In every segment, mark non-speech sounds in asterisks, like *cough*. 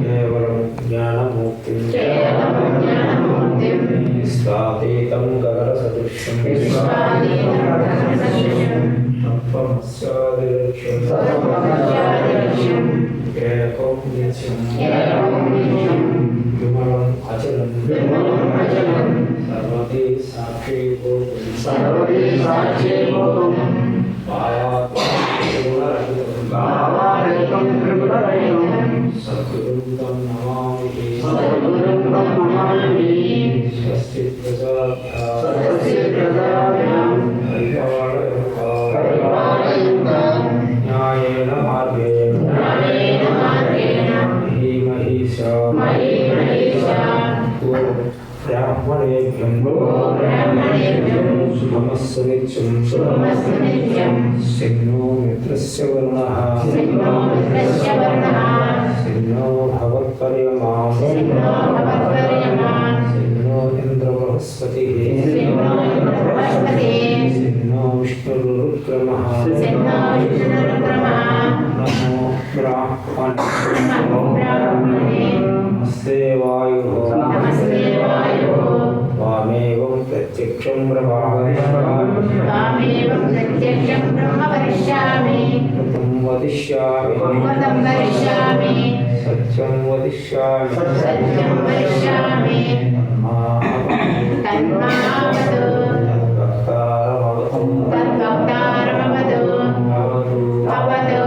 కేవలం జ్ఞానమూర్తిం విశ్వాతీతం గగన సదృశ్యం సిన్నో భవత్పర్యమా ప్రత్యక్షం బ్రహ్మామి ప్రత్యక్షం బ్రహ్మ వరిష్యామి కృతం వదిష్యామి సత్యం వదిష్యామి సత్యం వరిష్యామి తన్మావతు తద్భక్తారమవతు భవతు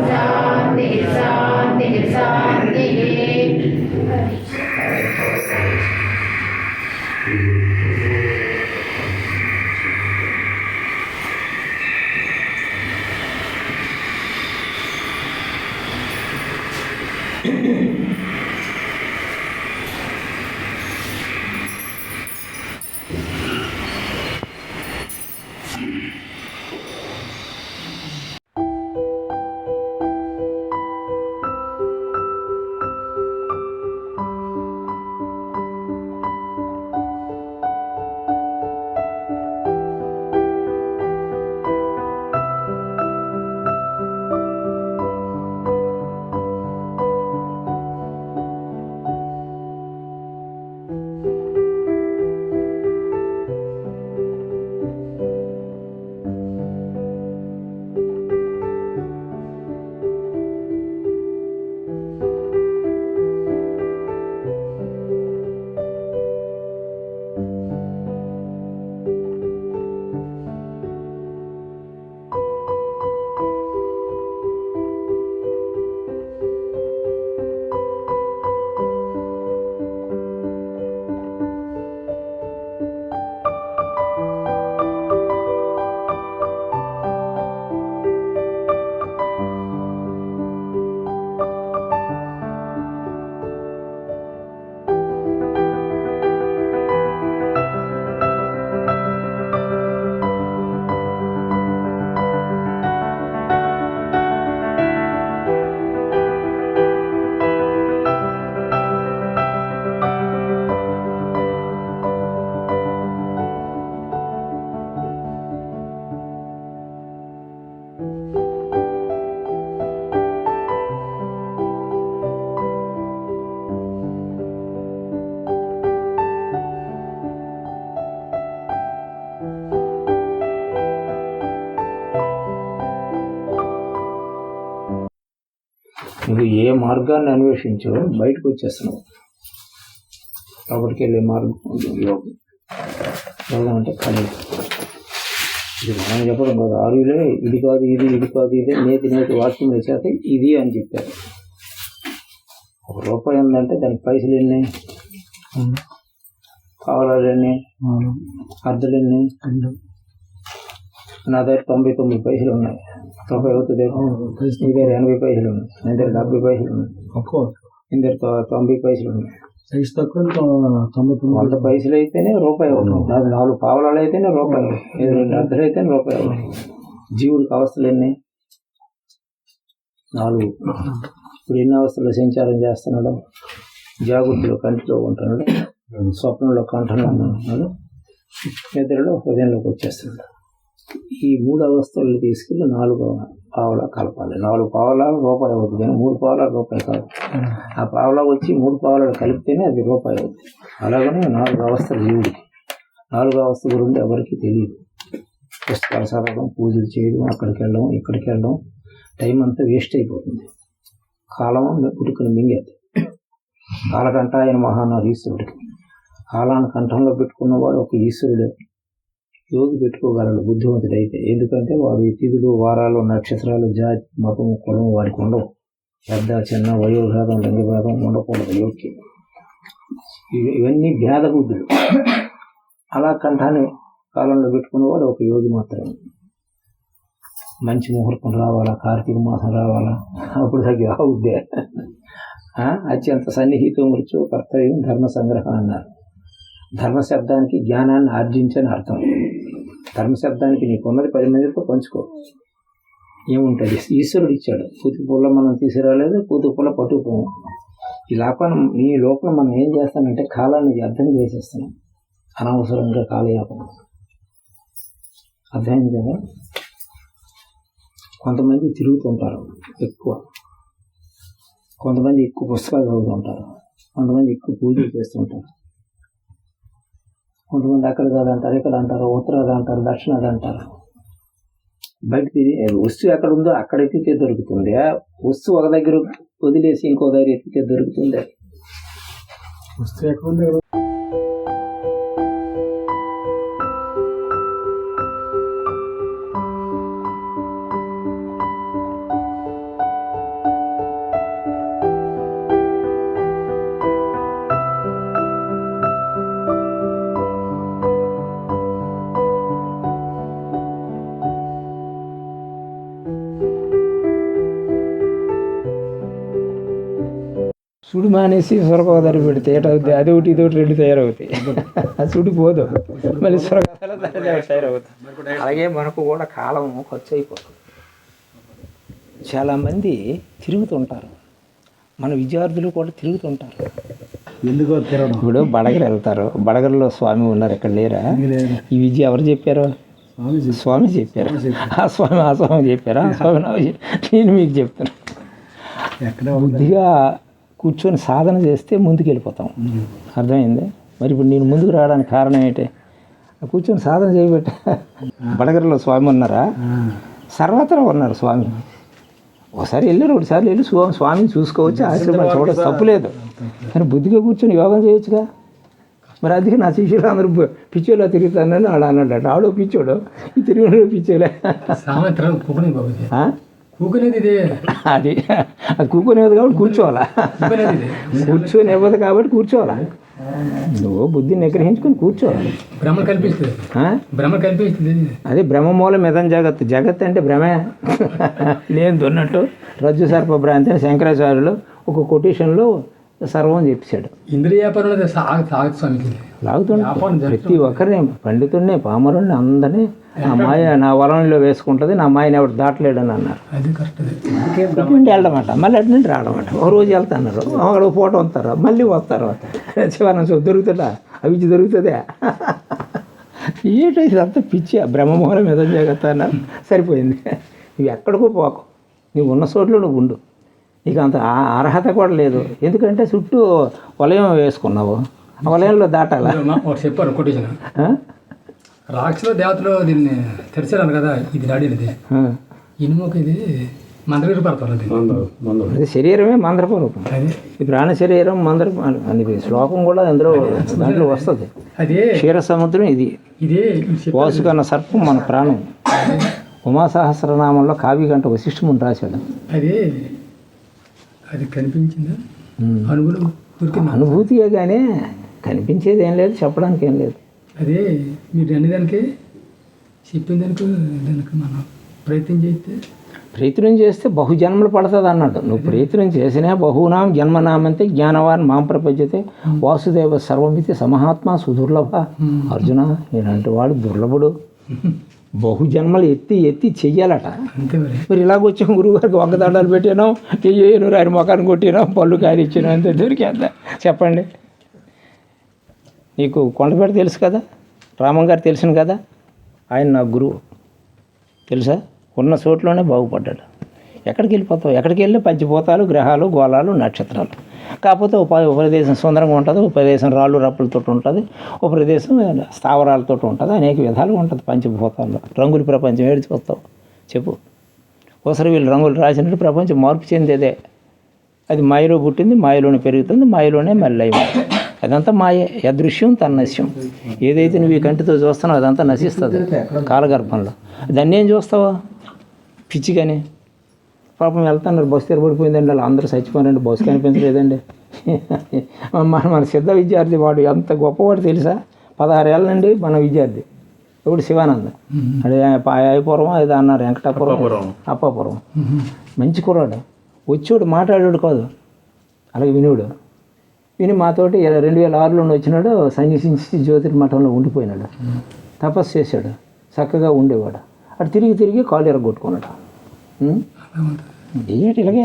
शान्तिः మార్గాన్ని అన్వేషించో బయటకు వచ్చేస్తున్నావు లోపలికి వెళ్ళే మార్గం యోగం. యోగం అంటే కళ ఇది మనం చెప్పడం కాదు. ఆరులే ఇది కాదు ఇది ఇది కాదు ఇది నేతి నేతి వాక్యం చేత ఇది అని చెప్పారు. ఒక రూపాయి ఉందంటే దానికి పైసలు ఎన్ని? ఎన్ని? అర్ధలు ఎన్ని? నా దగ్గర తొంభై తొమ్మిది పైసలు ఉన్నాయి. రూపాయి అవుతుంది మీ దగ్గర ఎనభై పైసలు ఉన్నాయి. నా దగ్గర డెబ్బై పైసలు ఉన్నాయి. మీ దగ్గర తొ- తొంభై పైసలు ఉన్నాయి. సైజ్ తక్కువ తొంభై వంద పైసలు. అయితేనే రూపాయి అవుతుంది నాది నాలుగు పావలాలు అయితేనే రూపాయి రెండు అర్ధలు అయితేనే రూపాయి అవుతుంది జీవుడికి అవస్థలు ఎన్ని? నాలుగు. ఇప్పుడు ఎన్ని అవస్థలు సంచారం చేస్తున్నాడు? జాగృతిలో కంటిలో ఉంటున్నాడు. స్వప్నంలో కంఠంలో ఉంటున్నాడు. నిద్రలో హృదయంలోకి వచ్చేస్తున్నాడు. ఈ మూడు అవస్థలు తీసుకెళ్ళి నాలుగు పావలా కలపాలి. నాలుగు పావలాలు రూపాయి అవుతుంది. కానీ మూడు పావలాలు రూపాయి కాదు. ఆ పావలా వచ్చి మూడు పావలాలు కలిపితేనే అది రూపాయి అవుతుంది. అలాగనే నాలుగు అవస్థలు జీవుడికి నాలుగు అవస్థ గురించి ఎవరికి తెలియదు. పుస్తకాలు చదవడం పూజలు చేయడం అక్కడికి వెళ్ళడం ఇక్కడికి వెళ్ళడం టైం అంతా వేస్ట్ అయిపోతుంది. కాలం పుట్టుకుని మింగేది. కాలకంట ఆయన మహానాడు ఈశ్వరుడికి. కాలాన్ని కంఠంలో పెట్టుకున్నవాడు ఒక ఈశ్వరుడే. యోగి పెట్టుకోగలడు బుద్ధిమంతుడైతే. ఎందుకంటే వాడు ఈ తిథులు వారాలు నక్షత్రాలు జాతి మతం కులం వారికి ఉండవు. పెద్ద చిన్న వయోభేదం లింగభేదం ఉండకూడదు యోగి ఇవి- ఇవన్నీ భేద బుద్ధులు అలా కంఠాన్ని కాలంలో పెట్టుకునేవాడు ఒక యోగి మాత్రమే. మంచి ముహూర్తం రావాలా కార్తీక మాసం రావాలా? అప్పుడు తగ్గి అవుద్దే అత్యంత సన్నిహితం మృత్యు కర్తవ్యం ధర్మ సంగ్రహం అన్నారు. ధర్మ శబ్దానికి జ్ఞానాన్ని ఆర్జించని అర్థం. ధర్మశబ్దానికి నీకున్నది పది మందితో పంచుకో. ఏముంటుంది? ఈశ్వరుడు ఇచ్చాడు. పూతి పూల మనం తీసుకురాలేదు పూతి పూల పట్టుకుపోము. ఈ లోపల ఈ లోపల మనం ఏం చేస్తామంటే కాలాన్ని వ్యర్థం చేసేస్తున్నాం. అనవసరంగా కాలయాపన అర్థమైంది కదా? కొంతమంది తిరుగుతుంటారు ఎక్కువ. కొంతమంది ఎక్కువ పుస్తకాలు చదువుతుంటారు. కొంతమంది ఎక్కువ పూజలు చేస్తుంటారు. కొంతమంది అక్కడ కాదంటారు ఇక్కడ అంటారు ఉత్తరాది అంటారు దక్షిణాది అంటారు. బయట వస్తువు ఎక్కడ ఉందో అక్కడ ఎత్తితే దొరుకుతుంది. ఆ వస్తువు ఒక దగ్గర వదిలేసి ఇంకో దగ్గర ఎత్తితే దొరుకుతుంది. వస్తే ఎక్కడ సుడి మానేసి సొరగోదారి పెడితే ఏటవుద్ది అది ఒకటి ఇది ఒకటి రెండు తయారవుతాయి. ఆ సుడి పోదు. మళ్ళీ సొరగోదారి తయారవుతాయి. అలాగే మనకు కూడా కాలం ఖర్చు అయిపోతుంది చాలామంది తిరుగుతుంటారు. మన విద్యార్థులు కూడా తిరుగుతుంటారు. ఎందుకో తిరగడం? ఇప్పుడు బడగలు వెళ్తారు. బడగల్లో స్వామి ఉన్నారు. ఇక్కడ లేరా? ఈ విద్య ఎవరు చెప్పారు? స్వామి చెప్పారు. ఆ స్వామి ఆ స్వామి చెప్పారు? ఆ స్వామి. నేను మీకు చెప్తాను ఎక్కడ బుద్ధిగా కూర్చొని సాధన చేస్తే ముందుకు వెళ్ళిపోతాం అర్థమైంది? మరి ఇప్పుడు నేను ముందుకు రావడానికి కారణం ఏంటి? కూర్చొని సాధన చేయబెట్ట బడగరలో స్వామి ఉన్నారా? సర్వత్రా ఉన్నారు స్వామి. ఒకసారి వెళ్ళి రెండు సార్లు వెళ్ళి స్వామి స్వామిని చూసుకోవచ్చు ఆశ్రమం చూడవచ్చు తప్పులేదు కానీ బుద్ధిగా కూర్చొని యోగం చేయొచ్చుగా? మరి అందుకే నా శిష్యులు అందరూ పిచ్చోలా తిరుగుతానని వాడు అన్నాడు ఆడో పిచ్చోడు? ఈ తిరిగి పిచ్చోలే కుకునేది అది అది కూర్చునేది కాబట్టి కూర్చోవాలా? కుకునేది కూర్చొని ఇవ్వదు కాబట్టి కూర్చోవాలా? నువ్వు బుద్ధిని నిగ్రహించుకొని కూర్చోవాలి. భ్రమ కల్పిస్తుంది? భ్రమ కల్పిస్తుంది. అదే బ్రహ్మమూలం ఇదం జగత్. జగత్ అంటే భ్రమే. నేను దున్నట్టు రజ్జు సర్ప భ్రాంతి శంకరాచార్యులు ఒక కొటేషన్లో సర్వం చెప్పాడు ఇంద్రియ వ్యాపారంలో సాగు సాగు స్వామికి. లాగుతుండే. వ్యాపారం ప్రతి ఒక్కరిని పండితుడిని పామరుణ్ణి అందరినీ నా మాయ నా వలంలో వేసుకుంటుంది నా మాయని ఎవడు దాటలేడని అన్నారు. నుండి వెళ్ళడమాట. మళ్ళీ అటు నుండి రావడమాట ఒక రోజు వెళ్తున్నారు. ఒకడు ఫోటో వస్తారు. మళ్ళీ వస్తారు. స్వామి దొరుకుతుందా? అవిచి దొరుకుతుందా? ఏంటో ఇదంతా పిచ్చి. బ్రహ్మమూలం ఏదో జగత్తా అన్నారు సరిపోయింది. నువ్వు ఎక్కడికో పోకు. నువ్వు ఉన్న చోట్ల నువ్వు ఉండు. నీకు అంత ఆ- అర్హత కూడా లేదు. ఎందుకంటే చుట్టూ వలయం వేసుకున్నావు. ఆ వలయంలో దాటాలా? చెప్పారు? రాక్షసులు దేవతలు దీన్ని తెరిచారు కదా ఇది నాడినది ఆ. ఇనుముకి ఇది అది. శరీరమే అదే. ఈ ప్రాణ శరీరం మందర అని శ్లోకం కూడా అందులో దాంట్లో వస్తుంది. అదే క్షీర సముద్రం ఇది ఇదే వాసుకన్న సర్పం మన ప్రాణం. ఉమాసహస్రనామంలో కావ్యగంట వశిష్ఠముని రాశాడు. అదే అది కనిపించిందా? అనుభవం దొరికింది? అనుభూతియే కానీ కనిపించేది ఏం లేదు చెప్పడానికి ఏం లేదు. అదే మీరు అన్ని దానికి చెప్పిన దానికి దానికి మనం ప్రయత్నం చేస్తే? ప్రయత్నం చేస్తే బహుజన్మలు పడుతుంది అన్నాడు నువ్వు ప్రయత్నం చేసినా బహునాం జన్మనామంతే జ్ఞానవాన్ మాం ప్రపంచతే. వాసుదేవ సర్వమితి సమహాత్మ సుదుర్లభ. అర్జున నేనంటే వాడు దుర్లభుడు. *laughs* బహుజన్మలు ఎత్తి ఎత్తి చెయ్యాలట. మరి. మరి ఇలాగ వచ్చాం గురువుగారికి వంక దండాలు పెట్టాను చెయ్యను ఆయన మొఖాన్ని కొట్టినాం పళ్ళు కారి ఇచ్చినా అంతే దొరికేద్దా చెప్పండి. నీకు కొండపేట తెలుసు కదా? రామం గారు తెలిసిన కదా? ఆయన నా గురువు. తెలుసా? ఉన్న చోట్లోనే బాగుపడ్డాడు. ఎక్కడికి వెళ్ళిపోతావు? ఎక్కడికి వెళ్ళి పంచిపోతాలు గ్రహాలు గోళాలు నక్షత్రాలు. కాకపోతే ఒక ప- ఒక ప్రదేశం సుందరంగా ఉంటుంది ఒక ప్రదేశం రాళ్ళు రప్పులతో ఉంటుంది ఒక ప్రదేశం స్థావరాలతో ఉంటుంది అనేక విధాలుగా ఉంటుంది పంచభూతాల్లో. రంగుల ప్రపంచం ఏడిచి వస్తావు చెప్పు. ఒకసారి వీళ్ళు రంగులు రాసినట్టు ప్రపంచం మార్పు చెందేదే. అది మాయలో పుట్టింది మాయలోనే పెరుగుతుంది మాయలోనే మళ్ళీ అదంతా మాయే యదృశ్యం తన్నశ్యం. ఏదైతే నువ్వు ఈ కంటితో చూస్తున్నావు అదంతా నశిస్తుంది కాలగర్భంలో. దాన్ని ఏం చూస్తావా? పిచ్చిగానే. పాపం వెళ్తున్నారు బస్సు తెరబడిపోయిందండి వాళ్ళు అందరూ చచ్చిపోయారండి. బస్సు కనిపించలేదండి. మన మన సిద్ధ విద్యార్థి వాడు ఎంత గొప్పవాడు తెలుసా? పదహారు నుండి మన విద్యార్థి. ఇప్పుడు శివానంద. అదే అయ్యపురం ఏదో అన్నారు వెంకటాపురం. అప్పాపురం. మంచి కుర్రాడు. వచ్చాడు మాట్లాడాడు కాదు. అలాగే వినుడు విని మాతోటి రెండు వేల ఆరులో వచ్చినాడు సన్యాసించి జ్యోతిర్మఠంలో ఉండిపోయినాడు. తపస్సు చేశాడు. చక్కగా ఉండేవాడు. అటు తిరిగి తిరిగి కాలు ఎరగొట్టుకున్నాడు? ఏంటి ఇలాగే?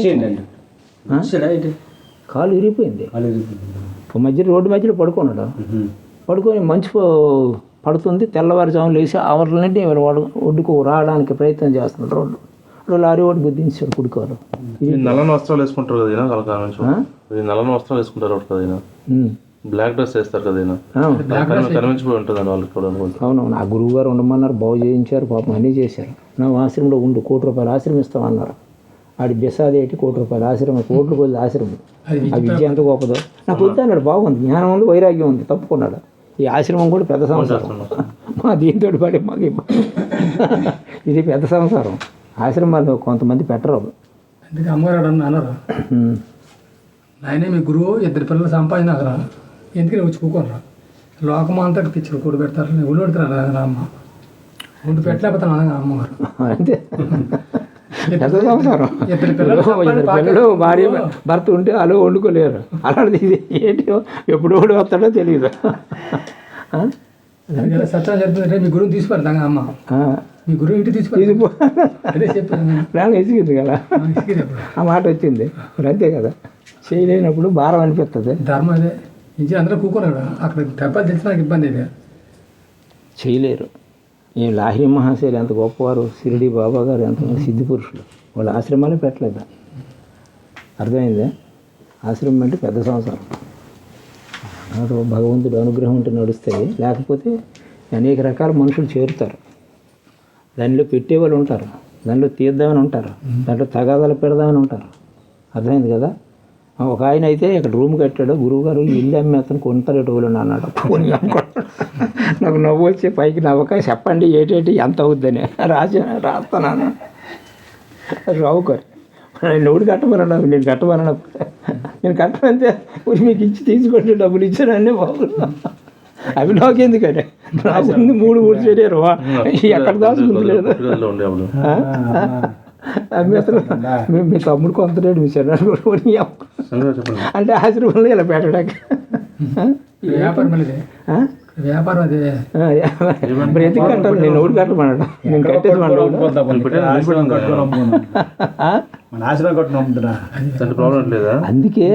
కాలు ఇరిగిపోయింది ఓ మధ్య రోడ్డు మధ్యలో పడుకున్నాడు? పడుకొని మంచు పడుతుంది తెల్లవారుజామున లేచి ఆవర్ల నుండి వాడు ఒడ్డుకు రావడానికి ప్రయత్నం చేస్తున్నాడు రోడ్డు. ఇప్పుడు లారీ వాడు గుద్దించాడు కుడుకోరు నల్లని వస్త్రాలు వేసుకుంటారు కదా కలకాలం నుంచి? నల్లని వస్త్రాలు వేసుకుంటారు కదా బ్లాక్ డ్రెస్ వేస్తారు కదా కనిపించిపోయి ఉంటుంది వాళ్ళకి కూడా అవునవును. ఆ గురువు గారు ఉండమన్నారు బాగు చేయించారు పాపం అన్నీ చేశారు. నా ఆశ్రమంలో ఉండు కోటి రూపాయలు ఆశ్రమం ఇస్తామన్నారు ఆడి బిసాది ఏంటి కోటి రూపాయలు ఆశ్రమం కోట్ల కొద్ది ఆశ్రమం. అది ఆ విద్య ఎంత గొప్పదో. నాకు వద్దు అన్నాడు బాగుంది జ్ఞానం ఉంది వైరాగ్యం ఉంది తప్పుకున్నాడు. ఈ ఆశ్రమం కూడా పెద్ద సంసారం మా దీంతో పడి మాకు. ఇది పెద్ద సంసారం ఆశ్రమాలు కొంతమంది పెట్టరు. అందుకే అమ్మగారు అన్న అన్నారు. నాయనే మీ గురువు ఇద్దరు పిల్లలు సంపాదినాకరా ఎందుకని వచ్చి కూకోనరా? లోకం అంతా తెచ్చి కూడి పెడతారు నేను ఉండి పెట్టలేకపోతాను అమ్మగారు. అంతే. సంసారం ఇద్దరు పిల్లలు భార్య భర్త ఉంటే అలా వండుకోలేరు. అలాంటిది ఇది ఏంటి? ఎప్పుడు ఓడి వస్తాడో తెలియదు? సత్యం చెప్తుందంటే మీ గురువుని తీసుకెళ్తాగా అమ్మ. మీ గురువు ఇంటికి తీసుకెళ్తా ఇది అదే చెప్పాను ప్లాన్ వేసింది కదా. ఆ మాట వచ్చింది. మరి అంతే కదా. చేయలేనప్పుడు భారం అనిపిస్తుంది. ధర్మం అదే. ఇంటి అందరూ కూకున్నాడు అక్కడ దెబ్బలు తెలిసిన ఇబ్బంది ఇది చేయలేరు. ఈ లాహిరి మహాశయులు ఎంత గొప్పవారు షిరిడి బాబా గారు ఎంత సిద్ధి పురుషులు. వాళ్ళు ఆశ్రమాలే పెట్టలేదు? అర్థమైందే? ఆశ్రమం అంటే పెద్ద సంవత్సరం నాతో భగవంతుడు అనుగ్రహం ఉంటే నడుస్తాయి. లేకపోతే అనేక రకాల మనుషులు చేరుతారు. దానిలో పెట్టేవాళ్ళు ఉంటారు. దానిలో తీద్దామని ఉంటారు. దాంట్లో తగాదాలు పెడదామని ఉంటారు. అర్థమైంది కదా? ఒక ఆయన అయితే ఇక్కడ రూమ్ కట్టాడు గురువు గారు ఈ ఇల్లు అమ్మి అతను కొంటారు వాళ్ళు అన్నాడు అనుకోండి. నాకు నవ్వు వచ్చి పైకి నవ్వక చెప్పండి ఏంటంటే ఎంత అవుద్దని రాసి రాస్తాను రావు గారు నేను ఎవడు కట్టమన్నాడు నేను కట్టమన్నాడు నేను కట్టమంటే "ఊరి మీకు ఇచ్చి తీసుకోండి డబ్బులు ఇచ్చానండి బాబు అవి నాకెందుకని రాసింది మూడు మూడు శరీరం ఎక్కడ దాచుకుంది మీ మీ తమ్ముడు కొంత రేటు మీ చిన్నాడు కూడా కొని అంటే ఆశ్రమంలో ఇలా పెట్టడానికి. వ్యాపారం అదే. ఆ, మరి ఎందుకు కట్టాలి? నేను ఎవడు కట్టమన్నాడు నేను కట్టేది అందుకే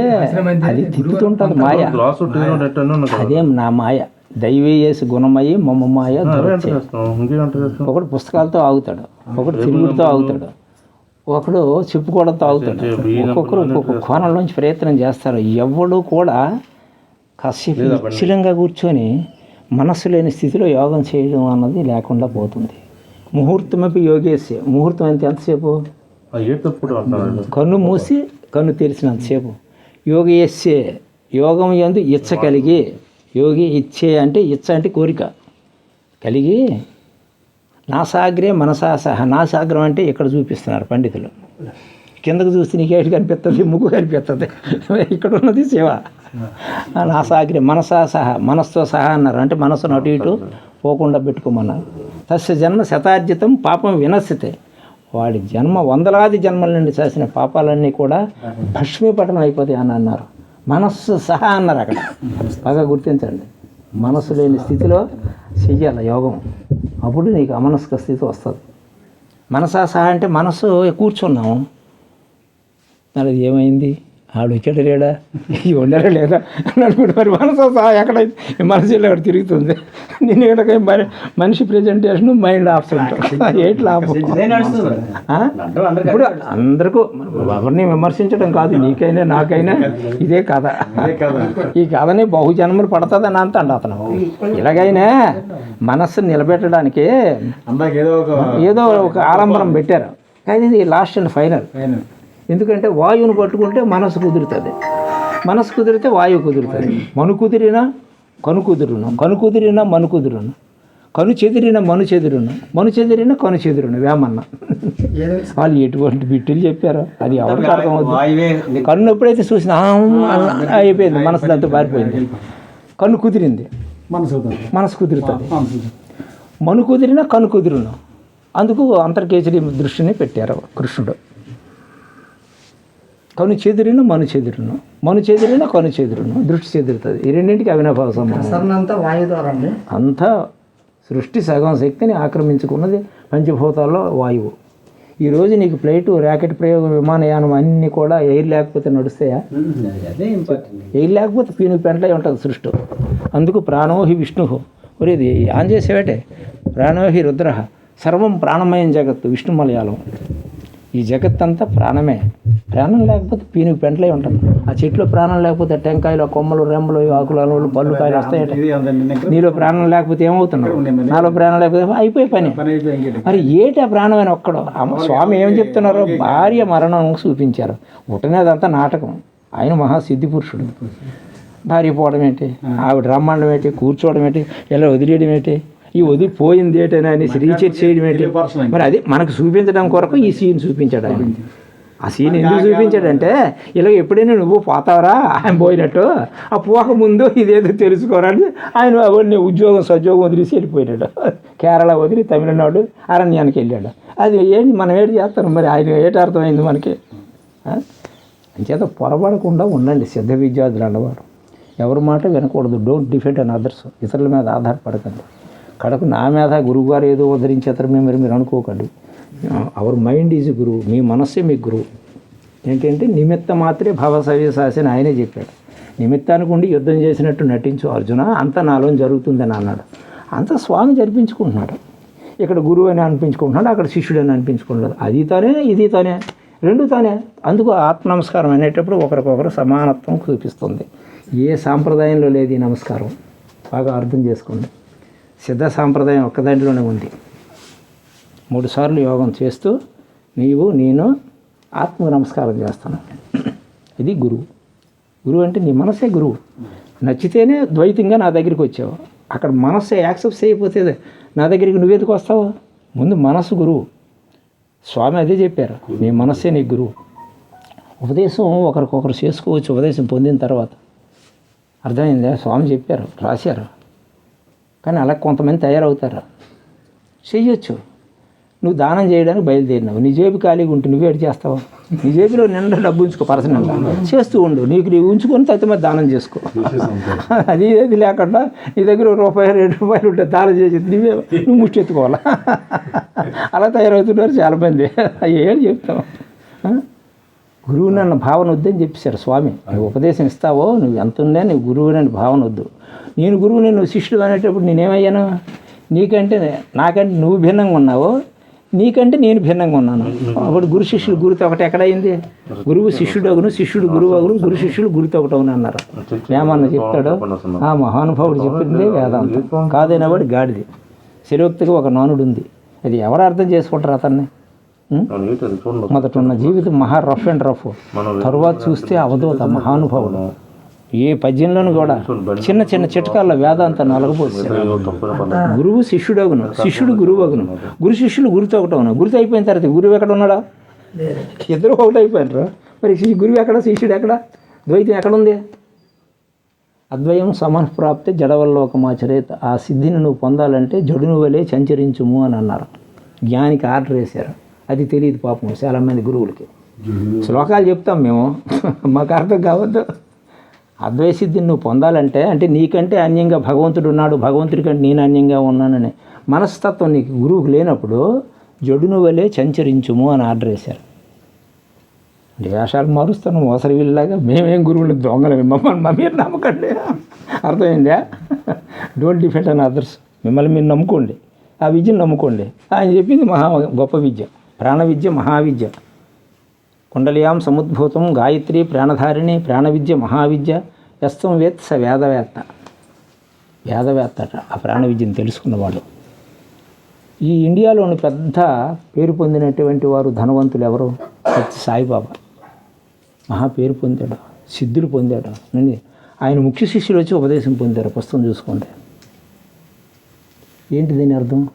అది తిప్పుతుంటుంది మాయ. అదేం నా మాయ. దైవేయస్ గుణమయ్యి మమ్మ మాయ ఒకడు పుస్తకాలతో ఆగుతాడు. ఒకడు తిరుగుడుతో ఆగుతాడు. ఒకడు చెప్పుకోవడంతో ఆగుతాడు ఒక్కొక్కరు ఒక్కొక్క కోణంలోంచి ప్రయత్నం చేస్తారు. ఎవడు కూడా కాసేపు నిశ్చలంగా కూర్చొని మనస్సు లేని స్థితిలో యోగం చేయడం అన్నది లేకుండా పోతుంది. ముహూర్తమపి యోగేసి ముహూర్తం అంటే ఎంతసేపు? కన్ను మూసి కన్ను తెరిచినంతసేపు యోగి ఎస్సే యోగం ఎందు ఇచ్చ కలిగి యోగి ఇచ్చే అంటే ఇచ్చ అంటే కోరిక. కలిగి నాసాగ్రే మనసా సహ. నాసాగ్రం అంటే ఇక్కడ చూపిస్తున్నారు పండితులు. కిందకు చూస్తే నీకు ఏటి కనిపిస్తుంది ముగ్గు కనిపిస్తుంది. ఇక్కడ ఉన్నది శివ. నాసాగ్రే మనసా సహా మనస్తో సహా అన్నారు. అంటే మనసును అటు ఇటు పోకుండా పెట్టుకోమన్నారు. తస్య జన్మ శతార్జితం పాపం వినశ్యతే. వాడి జన్మ వందలాది జన్మల నుండి చేసిన పాపాలన్నీ కూడా భస్మీపటం అయిపోతాయి అని అన్నారు. మనస్సు సహా అన్నారు అక్కడ. బాగా గుర్తించండి. మనసు లేని స్థితిలో చెయ్యాలి యోగం. అప్పుడు నీకు అమనస్క స్థితి వస్తుంది. మనసా సహా అంటే మనసు కూర్చున్నాము మరి అది ఏమైంది? ఆడు వచ్చాడు లేడా ఈ ఉండరా లేదా? అని అనుకుంటే మరి మనసు ఎక్కడైతే మనసు ఇలా అక్కడ తిరుగుతుంది. నేను ఇక్కడ మరి మనిషి ప్రజెంటేషన్ మైండ్ ఆబ్సెంట్ ఏంటి లాభం? ఆ? ఇప్పుడు అందరికీ ఎవరిని విమర్శించడం కాదు. నీకైనా నాకైనా ఇదే కథ. ఈ కథని బహుజన్మలు పడుతుందని అంత అండి అతను. ఇలాగైనా మనస్సు నిలబెట్టడానికి ఏదో ఒక ఏదో ఒక ఆలంబనం పెట్టారు. కానీ ఇది లాస్ట్ అండ్ ఫైనల్ ఎందుకంటే వాయువుని పట్టుకుంటే మనసు కుదురుతుంది. మనసు కుదిరితే వాయువు కుదురుతుంది. మను కుదిరినా కను కుదురును. కను కుదిరినా మను కుదురును. కను చెదిరిన మను చెదిరును. మను చెదిరిన కను చెదిరును. వేమన్న. వాళ్ళు ఎటువంటి బిట్టులు చెప్పారు అది ఎవరికి అర్థమవుతుంది? వాయువే కన్ను ఎప్పుడైతే చూసినా అయిపోయింది. మనసు అంతా పారిపోయింది. కన్ను కుదిరింది. మనసు మనసు కుదురుతుంది. మను కుదిరిన కను కుదురును. అందుకు అంతర్కేచరి దృష్టిని పెట్టారు కృష్ణుడు. కను చెదిరిన మను చెదిరును. మను చెదిరిన కను చెదిరును. దృష్టి చెదురుతుంది. ఈ రెండింటికి అవినాభావ సంబంధం. అంతా వాయు ద్వారా అంతా సృష్టి సగం శక్తిని ఆక్రమించుకున్నది పంచభూతాల్లో వాయువు. ఈరోజు నీకు ఫ్లైట్ ర్యాకెట్ ప్రయోగం విమానయానం అన్నీ కూడా ఎయిర్ లేకపోతే నడుస్తాయా? అదే ఇంపార్టెంట్ ఏం లేకపోతే పీను పెంటలే ఉంటుంది సృష్టి. అందుకు ప్రాణోహి విష్ణు. ఒరేది ఆన్ చేసేవేటే. ప్రాణోహి రుద్ర. సర్వం ప్రాణమయం జగత్తు విష్ణు మలయాళం. ఈ జగత్ అంతా ప్రాణమే. ప్రాణం లేకపోతే పీనుగు పెంటలే ఉంటుంది. ఆ చెట్లో ప్రాణం లేకపోతే టెంకాయలు కొమ్మలు రెమ్మలు ఆకులు అలవలు పళ్ళు కాయలు నేను నీలో ప్రాణం లేకపోతే ఏమవుతున్నావు? నాలో ప్రాణం లేకపోతే అయిపోయి పని. మరి ఏటి ప్రాణం అని ఒక్కడు? స్వామి ఏం చెప్తున్నారు? భార్య మరణం చూపించారు. ఉటనేదంతా నాటకం. ఆయన మహా సిద్ధి పురుషుడు. భార్య పోవడం ఏంటి? ఆవిడ రమ్మండం ఏంటి? కూర్చోవడం ఏంటి? ఇలా వదిలేయడం ఏంటి? ఈ వదిలిపోయింది ఏంటని అనేసి రీసెర్చ్ చేయడం ఏంటి? మరి అది మనకు చూపించడం కొరకు ఈ సీన్ చూపించాడు ఆయన. ఆ సీన్ ఎందుకు చూపించాడంటే ఇలా ఎప్పుడైనా నువ్వు పోతావరా? ఆయన పోయినట్టు. ఆ పోక ముందు ఇదేదో తెలుసుకోరని ఆయన అవన్నీ ఉద్యోగం సద్యోగం వదిలేసి వెళ్ళిపోయినాడు. కేరళ వదిలి తమిళనాడు అరణ్యానికి వెళ్ళాడు. అది ఏంటి? మనం ఏంటి చేస్తాం? మరి ఆయన ఏంటి అర్థమైంది మనకి? అంచేత పొరపడకుండా ఉండండి సిద్ధ విద్యార్థులు అన్నవారు. ఎవరి మాట వినకూడదు. డోంట్ డిఫెండ్ అన్ అదర్స్ ఇతరుల మీద ఆధారపడకండి. కడకు నా మీద గురువు గారు ఏదో ఉద్ధరించేతారు మేము మరి మీరు అనుకోకండి. అవర్ మైండ్ ఈజ్ గురువు మీ మనస్సే మీ గురువు ఏంటంటే నిమిత్త మాత్రే భవసవ్యసాసి అని ఆయనే చెప్పాడు. నిమిత్తానికి ఉండి యుద్ధం చేసినట్టు నటించు అర్జున అంత నాలో జరుగుతుందని అన్నాడు. అంత స్వామి జరిపించుకుంటున్నాడు. ఇక్కడ గురువు అని అనిపించుకుంటున్నాడు అక్కడ శిష్యుడు అని అనిపించుకుంటున్నాడు. అది తానే ఇది తానే రెండు తానే. అందుకు ఆత్మ నమస్కారం అనేటప్పుడు ఒకరికొకరు సమానత్వం చూపిస్తుంది. ఏ సాంప్రదాయంలో లేదు ఈ నమస్కారం. బాగా అర్థం చేసుకోండి. సిద్ధ సాంప్రదాయం ఒక్కదాంట్లోనే ఉంది. మూడుసార్లు యోగం చేస్తూ నీవు నేను ఆత్మ నమస్కారం చేస్తాను. ఇది గురువు. గురువు అంటే నీ మనసే గురువు. నచ్చితేనే ద్వైతంగా నా దగ్గరికి వచ్చావు. అక్కడ మనస్సు యాక్సెప్ట్ చేయకపోతే నా దగ్గరికి నువ్వెందుకు వస్తావు? ముందు మనసు గురువు. స్వామి అదే చెప్పారు. నీ మనస్సే నీ గురువు. ఉపదేశం ఒకరికొకరు చేసుకోవచ్చు. ఉపదేశం పొందిన తర్వాత. అర్థమైందా? స్వామి చెప్పారు రాశారు. కానీ అలా కొంతమంది తయారవుతారు? చెయ్యొచ్చు. నువ్వు దానం చేయడానికి బయలుదేరినావు. నీ జేబు ఖాళీగా ఉంటే నువ్వేటి చేస్తావు? నీ జేబులో నిండా డబ్బు ఉంచుకో పర్సనల్ చేస్తూ ఉండు. నీకు నీవు ఉంచుకొని తర్వాత మరి దానం చేసుకో. అది ఏది లేకుండా నీ దగ్గర రూపాయి రెండు రూపాయలు ఉంటే దానం చేసి నువ్వే నువ్వు ముష్టి ఎత్తుకోవాలా అలా తయారవుతున్నారు చాలామంది. ఏడు చెప్తాం? ఆ? గురువు నన్ను భావన వద్దని చెప్పేశారు స్వామి. నువ్వు ఉపదేశం ఇస్తావో నువ్వు ఎంత ఉందా నీ గురువు నన్ను భావన వద్దు. నేను గురువుని నువ్వు శిష్యుడు అనేటప్పుడు నేనేమయ్యాను? నీకంటే నాకంటే నువ్వు భిన్నంగా ఉన్నావు. నీకంటే నేను భిన్నంగా ఉన్నాను. అప్పుడు గురు శిష్యుడు గురుతో ఒకటి ఎక్కడైంది? గురువు శిష్యుడు అగును శిష్యుడు గురువు అగును గురు శిష్యుడు గురుతో ఒకటి అవును అన్నారు. ఏమన్నా చెప్తాడు. ఆ మహానుభావుడు చెప్పింది వేదాంతం. కాదైనవాడు గాడిది. శిరోక్తిగా ఒక నానుడు ఉంది అది ఎవరు అర్థం చేసుకుంటారు అతన్ని? మొదట ఉన్న జీవితం మహా రఫ్ అండ్ రఫ్. తరువాత చూస్తే అవధూత మహానుభావుడు. ఏ పద్యంలోనూ కూడా చిన్న చిన్న చిట్కాల వేదాంత నలగబోతుంది. ఏదో తప్పున పర్లేదు గురువు శిష్యుడు అగును శిష్యుడు గురువు అగును గురు శిష్యులు గురుతో ఒకటి అవును గురుతో అయిపోయిన తర్వాత గురువు ఎక్కడ ఉన్నాడా? ఇద్దరు ఒకటి అయిపోయినారు? మరి గురువు ఎక్కడ? శిష్యుడు ఎక్కడ? ద్వైతం ఎక్కడ ఉంది? అద్వయం సమప్రాప్తి జడవల్లోకమాచరేత్ ఆ సిద్ధిని నువ్వు పొందాలంటే జడును వలె సంచరించుము అని అన్నారు. జ్ఞానికి ఆర్డర్ వేశారు. అది తెలియదు పాపం. చాలా మంది గురువులకి. శ్లోకాలు చెప్తాం మేము. మాకు అర్థం కావద్దు. అద్వైసిద్ధిని నువ్వు పొందాలంటే అంటే నీకంటే అన్యంగా భగవంతుడు ఉన్నాడు భగవంతుడి కంటే నేను అన్యంగా ఉన్నానని. మనస్తత్వం నీకు గురువుకు లేనప్పుడు జడును వలె సంచరించుము అని ఆర్డర్ వేశారు. వేషాలు మారుస్తాను మోసరి వీళ్ళలాగా. మేమేం గురువులు దొంగలు? మమ్మల్ని మా మీరు నమ్మకండి అర్థమైందా? డోంట్ డిఫెండ్ అన్ అదర్స్ మిమ్మల్ని మీరు నమ్ముకోండి. ఆ విద్యను నమ్ముకోండి. ఆయన చెప్పింది మహా గొప్ప విద్య. ప్రాణ విద్య మహావిద్య. కుండలియాం సముద్భూతం గాయత్రి ప్రాణధారిణి ప్రాణవిద్య మహావిద్య యస్తం వేత్ స వేదవేత్త. వేదవేత్త అట ఆ ప్రాణ విద్యను తెలుసుకున్నవాడు ఈ ఇండియాలోని పెద్ద పేరు పొందినటువంటి వారు ధనవంతులు ఎవరు? సత్య సాయిబాబా. మహా పేరు పొందాడు సిద్ధులు పొందాడు. అని ఆయన ముఖ్య శిష్యులు వచ్చి ఉపదేశం పొందారు పుస్తకం చూసుకోండి. ఏంటి దీని అర్థం?